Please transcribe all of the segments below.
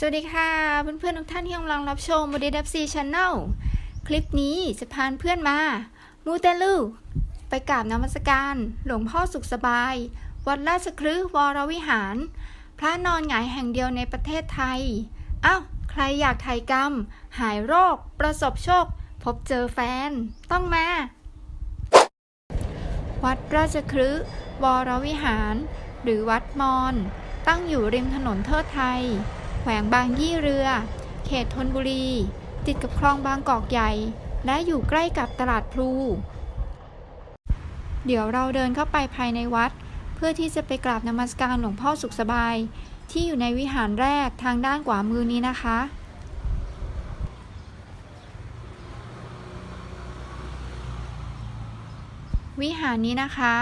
สวัสดีค่ะเพื่อนๆทุกท่านที่กำลังรับชมบดีดับซีช n แนลคลิปนี้จะพาเพื่อนมามูเตลูไปกราบนมัสการ หลวงพ่อสุขสบาย วัดราชคลึวรวิหาร พระนอนหงายแห่งเดียวในประเทศไทยอ้าวใครอยากไถ่กรรม หายโรค ประสบโชค พบเจอแฟน ต้องมา วัดราชคลึวรวิหาร หรือวัดมอน ตั้งอยู่ริมถนนเทิดไทย วงบางยี่เรือ เขตธนบุรี ติดกับคลองบางกอกใหญ่ และอยู่ใกล้กับตลาดพลู เดี๋ยวเราเดินเข้าไปภายในวัด เพื่อที่จะไปกราบนมัสการหลวงพ่อสุขสบาย ที่อยู่ในวิหารแรกทางด้านขวามือนี้นะคะวิหารนี้นะคะ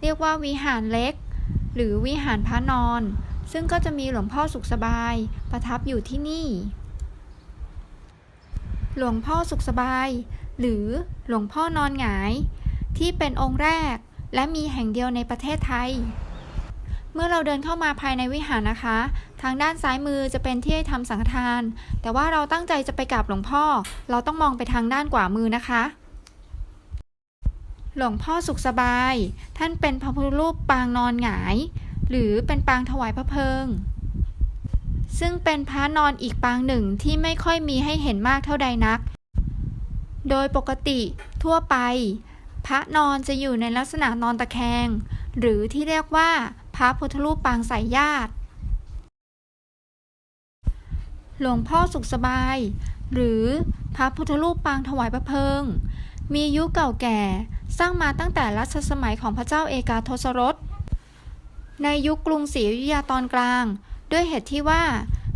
เรียกว่าวิหารเล็ก หรือวิหารพระนอน ซึ่งก็จะมีหลวงพ่อสุขสบายประทับอยู่ที่นี่ หลวงพ่อสุขสบาย หรือหลวงพ่อนอนหงาย ที่เป็นองค์แรกและมีแห่งเดียวในประเทศไทย เมื่อเราเดินเข้ามาภายในวิหารนะคะ ทางด้านซ้ายมือจะเป็นที่ให้ทำสังฆทาน แต่ว่าเราตั้งใจจะไปกราบหลวงพ่อ เราต้องมองไปทางด้านขวามือนะคะ หลวงพ่อสุขสบาย ท่านเป็นพระพุทธรูปปางนอนหงาย หรือเป็นปางถวายพระเพลิง ซึ่งเป็นพระนอนอีกปางหนึ่งที่ไม่ค่อยมีให้เห็นมากเท่าใดนัก โดยปกติทั่วไป พระนอนจะอยู่ในลักษณะนอนตะแคง หรือที่เรียกว่าพระพุทธรูปปางสายญาติ หลวงพ่อสุขสบาย หรือพระพุทธรูปปางถวายพระเพลิง มีอายุเก่าแก่สร้างมาตั้งแต่รัชสมัยของพระเจ้าเอกาทศรส ในยุคกรุงศรีอยุธยาตอนกลาง ด้วยเหตุที่ว่า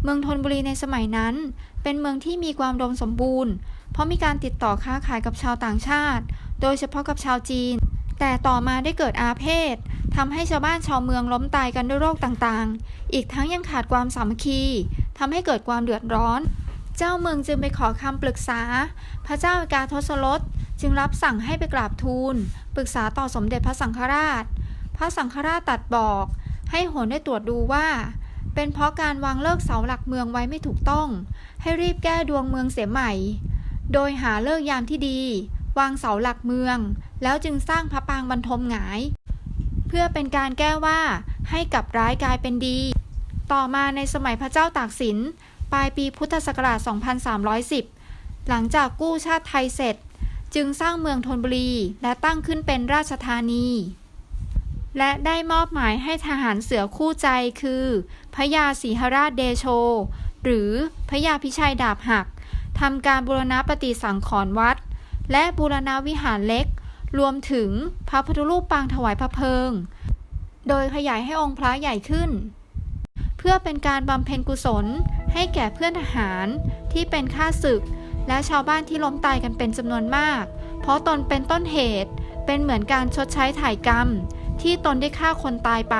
เมืองธนบุรีในสมัยนั้น เป็นเมืองที่มีความอุดมสมบูรณ์ เพราะมีการติดต่อค้าขายกับชาวต่างชาติ โดยเฉพาะกับชาวจีน แต่ต่อมาได้เกิดอาเพศทำให้ชาวบ้านชาวเมืองล้มตายกันด้วยโรคต่างๆ อีกทั้งยังขาดความสามัคคีทำให้เกิดความเดือดร้อน เจ้าเมืองจึงไปขอคำปรึกษา พระเจ้าเอกาทศรสจึงรับสั่งให้ไปกราบทูล ปรึกษาต่อสมเด็จพระสังฆราช พระสังฆราชตัดบอก ให้โหนได้ตรวจดูว่า เป็นเพราะการวางเลิกเสาหลักเมืองไว้ไม่ถูกต้อง ให้รีบแก้ดวงเมืองเสียใหม่ โดยหาเลิกยามที่ดี วางเสาหลักเมือง แล้วจึงสร้างพระปางบรรทมหงาย เพื่อเป็นการแก้ว่าให้กับร้ายกลายเป็นดี ต่อมาในสมัยพระเจ้าตากสินปลายปีพุทธศักราช 2310 หลังจากกู้ชาติไทยเสร็จ จึงสร้างเมืองธนบุรีและตั้งขึ้นเป็นราชธานี และได้มอบหมายให้ทหารเสือคู่ใจคือพระยาศรีหราชเดโช หรือพระยาพิชัยดาบหักทำการบูรณะปฏิสังขรณ์วัด และบูรณะวิหารเล็ก รวมถึงพระพุทธรูปปางถวายพระเพลิง โดยขยายให้องค์พระใหญ่ขึ้น เพื่อเป็นการบำเพ็ญกุศลให้แก่เพื่อนทหารที่เป็นข้าศึก และชาวบ้านที่ล้มตายกันเป็นจำนวนมาก เพราะตนเป็นต้นเหตุเป็นเหมือนการชดใช้ถ่ายกรรม ที่ตนได้ฆ่าคนตายไป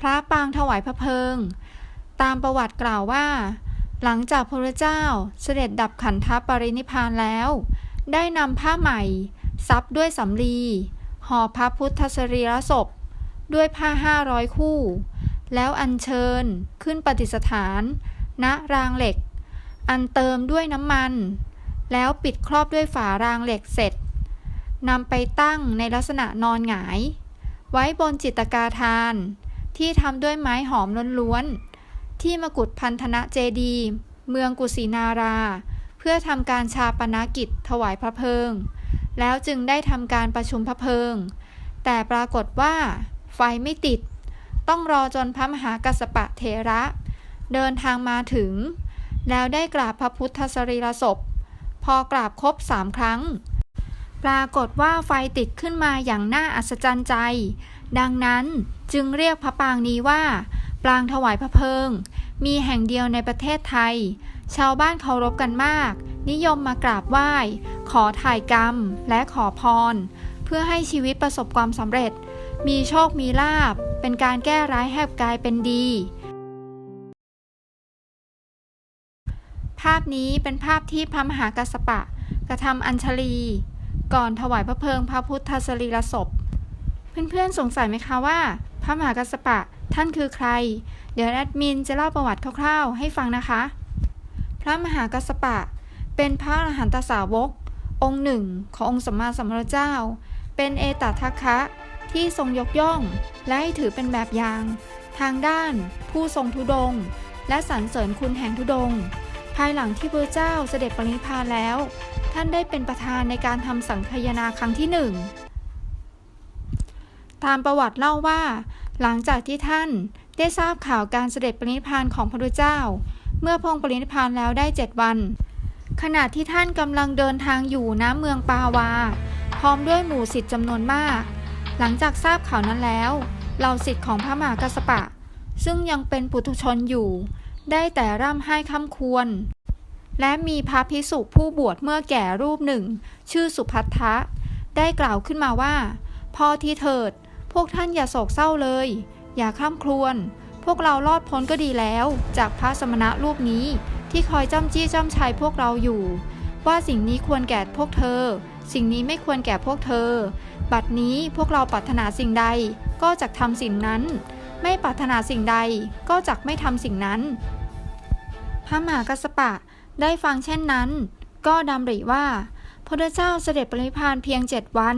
พระปางถวายพระเพลิง ตามประวัติกล่าวว่า หลังจากพระเจ้าเสด็จดับขันธปรินิพานแล้ว ได้นำผ้าใหม่ ซับด้วยสำลีห่อพระพุทธสรีระศพ ด้วยผ้าห้าร้อยคู่ แล้วอัญเชิญขึ้นปฏิสถาน ณรางเหล็ก อันเติมด้วยน้ำมัน แล้วปิดครอบด้วยฝารางเหล็กเสร็จ นำไปตั้งในลักษณะนอนหงาย ไว้บนจิตกาทาน ที่ทำด้วยไม้หอมล้วนๆ ที่มกุฎพันธนะเจดี เมืองกุสินารา เพื่อทำการชาปนากิจถวายพระเพลิง แล้วจึงได้ทำการประชุมพระเพลิง แต่ปรากฏว่า ไฟไม่ติด ต้องรอจนพระมหากัสสปะเถระ เดินทางมาถึง แล้วได้กราบพระพุทธสรีระศพ พอกราบครบสามครั้ง ปรากฏว่าไฟติดขึ้นมาอย่างน่าอัศจรรย์ใจ ดังนั้นจึงเรียกพระปางนี้ว่า ปางถวายพระเพลิง มีแห่งเดียวในประเทศไทย ชาวบ้านเคารพกันมาก นิยมมากราบไหว้ ขอถ่ายกรรม และขอพร เพื่อให้ชีวิตประสบความสำเร็จ มีโชคมีลาบ เป็นการแก้ร้ายให้กลายเป็นดีภาพนี้เป็นภาพที่พระมหากัสสปะ กระทำอัญชลี ก่อนถวายพระเพลิงพระพุทธสรีระศพ เพื่อนๆสงสัยไหมคะว่า พระมหากัสสปะท่านคือใคร เดี๋ยวแอดมินจะเล่าประวัติคร่าวๆ ให้ฟังนะคะ พระมหากัสสปะ เป็นพระอรหันตสาวก องค์หนึ่งขององค์สัมมาสัมพุทธเจ้า เป็นเอตทัคคะที่ทรงยกย่อง และให้ถือเป็นแบบอย่าง ทางด้าน ผู้ทรงทุดง และสรรเสริญคุณแห่งทุดง ภายหลังที่พระเจ้าเสด็จปรินิพพานแล้ว ท่านได้เป็นประธานในการทำสังคายนาครั้งที่หนึ่งตามประวัติเล่าว่า หลังจากที่ท่านได้ทราบข่าวการเสด็จปรินิพานของพระพุทธเจ้า เมื่อพงปรินิพานแล้วได้เจ็ดวัน ขณะที่ท่านกำลังเดินทางอยู่ณเมืองปาวา พร้อมด้วยหมู่สิทธิ์จำนวนมาก หลังจากทราบข่าวนั้นแล้วเหล่าสิทธิ์ของพระมหากัสสปะ ซึ่งยังเป็นปุถุชนอยู่ ได้แต่ร่ำไห้ค่ำควร และมีพระพิสุผู้บวชเมื่อแก่รูปหนึ่ง ชื่อสุพัทธะ ได้กล่าวขึ้นมาว่า พอที่เถิด พวกท่านอย่าโศกเศร้าเลย อย่าข้ามครวญพวกเรารอดพ้นก็ดีแล้ว จากพระสมณะรูปนี้ที่คอยจ้ำจี้จ้ำชัยพวกเราอยู่ ว่าสิ่งนี้ควรแก่พวกเธอ สิ่งนี้ไม่ควรแก่พวกเธอ บัดนี้พวกเราปรารถนาสิ่งใดก็จะทำสิ่งนั้น ไม่ปรารถนาสิ่งใดก็จะไม่ทำสิ่งนั้น พระมหากัสปะ ได้ฟังเช่นนั้น ก็ดำริว่า พระเจ้าเสด็จปริพานเพียงเจ็ดวัน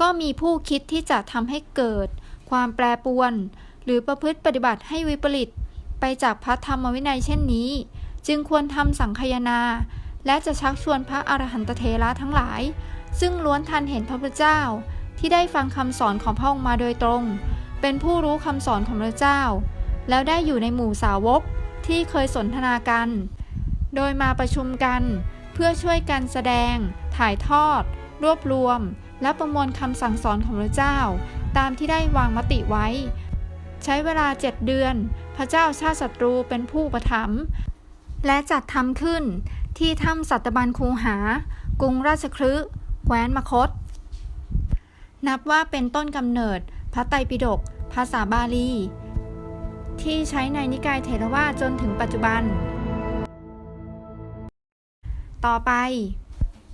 ก็มีผู้คิดที่จะทำให้เกิด ความแปรปวน หรือประพฤติปฏิบัติให้วิปริต ไปจากพระธรรมวินัยเช่นนี้ จึงควรทำสังคยนา และจะชักชวนพระอรหันตเทระทั้งหลาย ซึ่งล้วนทันเห็นพระพุทธเจ้า ที่ได้ฟังคำสอนของพระองค์มาโดยตรง เป็นผู้รู้คำสอนของพระเจ้า แล้วได้อยู่ในหมู่สาวกที่เคยสนทนากัน โดยมาประชุมกันเพื่อช่วยกันแสดง ถ่ายทอด รวบรวม และประมวลคำสั่งสอนของพระเจ้า ตามที่ได้วางมติไว้ ใช้เวลาเจ็ดเดือน พระเจ้าชาติศัตรูเป็นผู้ประถมและจัดทำขึ้นที่ถ้ำสัตบันคูหา กรุงราชคฤห์แคว้นมคต นับว่าเป็นต้นกำเนิด พระไตรปิฎกภาษาบาลี ที่ใช้ในนิกายเถรวาทจนถึงปัจจุบัน ต่อไป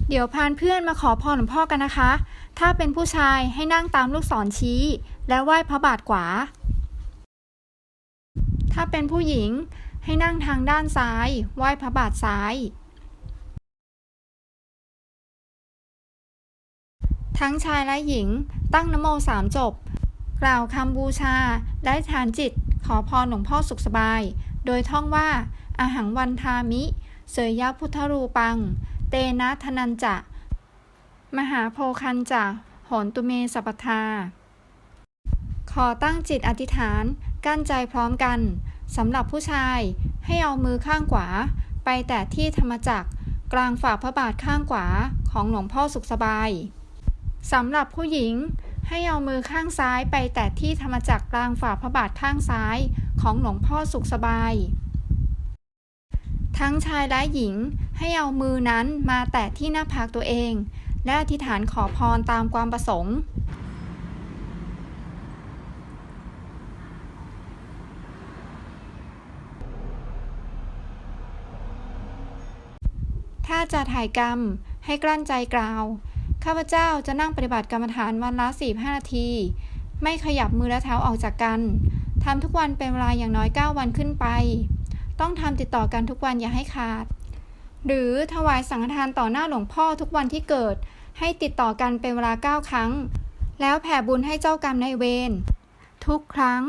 เดี๋ยวพานเพื่อนมาขอพรหลวงพ่อกันนะคะ ถ้าเป็นผู้ชายให้นั่งตามลูกศรชี้ และไหว้พระบาทขวา ถ้าเป็นผู้หญิงให้นั่งทางด้านซ้าย ไหว้พระบาทซ้าย ทั้งชายและหญิงตั้งนโมสามจบ กล่าวคำบูชา และฐานจิตขอพรหลวงพ่อสุขสบาย โดยท่องว่าอาหังวันทามิ เสยยะพุทธรูปัง เตนะธนันจะ มหาโพคันจะโหนตุเมสัปทา ขอตั้งจิตอธิษฐานกั้นใจพร้อมกันสำหรับผู้ชายให้เอามือข้างขวา ไปแตะที่ธรรมจักร กลางฝ่าพระบาทข้างขวาของหลวงพ่อสุขสบายสำหรับผู้หญิงให้เอามือข้างซ้ายไปแตะที่ธรรมจักรกลางฝ่าพระบาทข้างซ้ายของหลวงพ่อสุขสบาย ทั้งชายและหญิงให้เอามือนั้นมาแตะที่หน้าผากตัวเอง และอธิษฐานขอพรตามความประสงค์ถ้าจะถ่ายกรรมให้กลั้นใจกล่าว ข้าพเจ้าจะนั่งปฏิบัติกรรมฐานวันละ45นาที ไม่ขยับมือและเท้าออกจากกัน ทำทุกวันเป็นเวลาอย่างน้อย 9 วันขึ้นไป ต้องทำติดต่อกันทุกวันอย่าให้ขาด หรือถวายสังฆทานต่อหน้าหลวงพ่อทุกวันที่เกิด ให้ติดต่อกันเป็นเวลา 9 ครั้ง แล้วแผ่บุญให้เจ้ากรรมนายเวรทุกครั้ง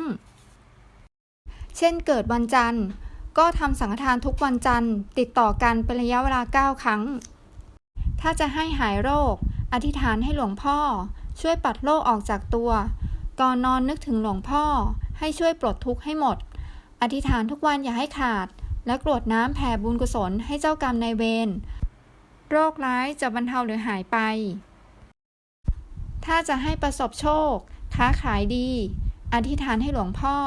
เช่นเกิดวันจันทร์ ก็ทำสังฆทานทุกวันจันทร์ ติดต่อกันเป็นระยะเวลา 9 ครั้ง ถ้าจะให้หายโรค อธิษฐานให้หลวงพ่อ ช่วยปัดโรคออกจากตัว ก่อนนอนนึกถึงหลวงพ่อ ให้ช่วยปลดทุกข์ให้หมด อธิษฐานทุกวันอย่าให้ขาด และกรวดน้ำแผ่บุญกุศลให้เจ้ากรรมนายเวร โรคร้ายจะบรรเทาหรือหายไป ถ้าจะให้ประสบโชค ค้าขายดี อธิษฐานให้หลวงพ่อ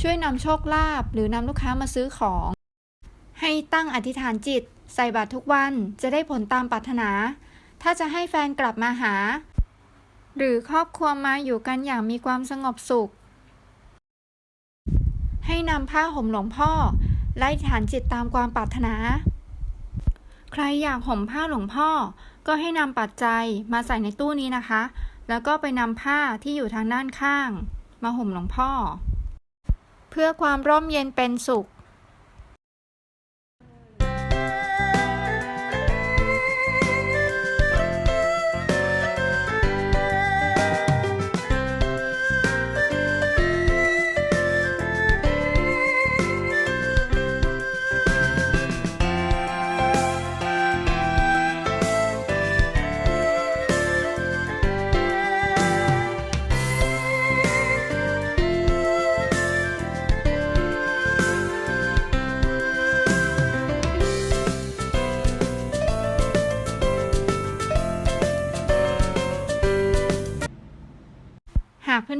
ช่วยนำโชคลาภหรือนำลูกค้ามาซื้อของ ให้ตั้งอธิษฐานจิต ใส่บาตรทุกวันจะได้ผลตามปรารถนา ถ้าจะให้แฟนกลับมาหา หรือครอบครัวมาอยู่กันอย่างมีความสงบสุข ให้นำผ้าห่มหลวงพ่อ ไล่ฐานจิตตามความปรารถนา ใครอยากห่มผ้าหลวงพ่อ ก็ให้นำปัจจัยมาใส่ในตู้นี้นะคะ แล้วก็ไปนำผ้าที่อยู่ทางด้านข้าง มาห่มหลวงพ่อ เพื่อความร่มเย็นเป็นสุข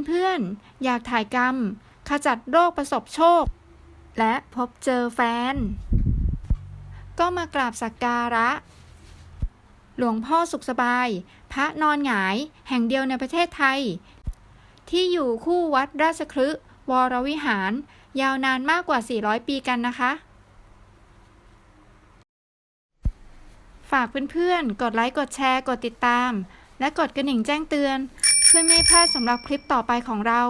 เพื่อนๆ อยากถ่ายกรรม ขจัดโรคประสบโชค และพบเจอแฟน ก็มากราบสักการะ หลวงพ่อสุขสบาย พระนอนหงาย แห่งเดียวในประเทศไทย ที่อยู่คู่วัดราชคฤห์วรวิหาร ยาวนานมากกว่า 400 ปีกันนะคะ ฝากเพื่อนๆ กดไลค์ กดแชร์ กดติดตาม และกดกระดิ่งแจ้งเตือน เพื่อไม่ให้พลาดสำหรับคลิปต่อไปของเรา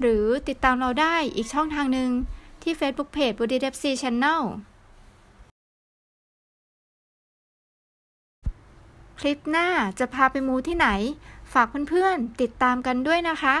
หรือติดตามเราได้อีกช่องทางหนึ่งที่ Facebook Page b u d y d e p c Channel คลิปหน้าจะพาไปมูที่ไหน ฝากเพื่อนๆ ติดตามกันด้วยนะคะ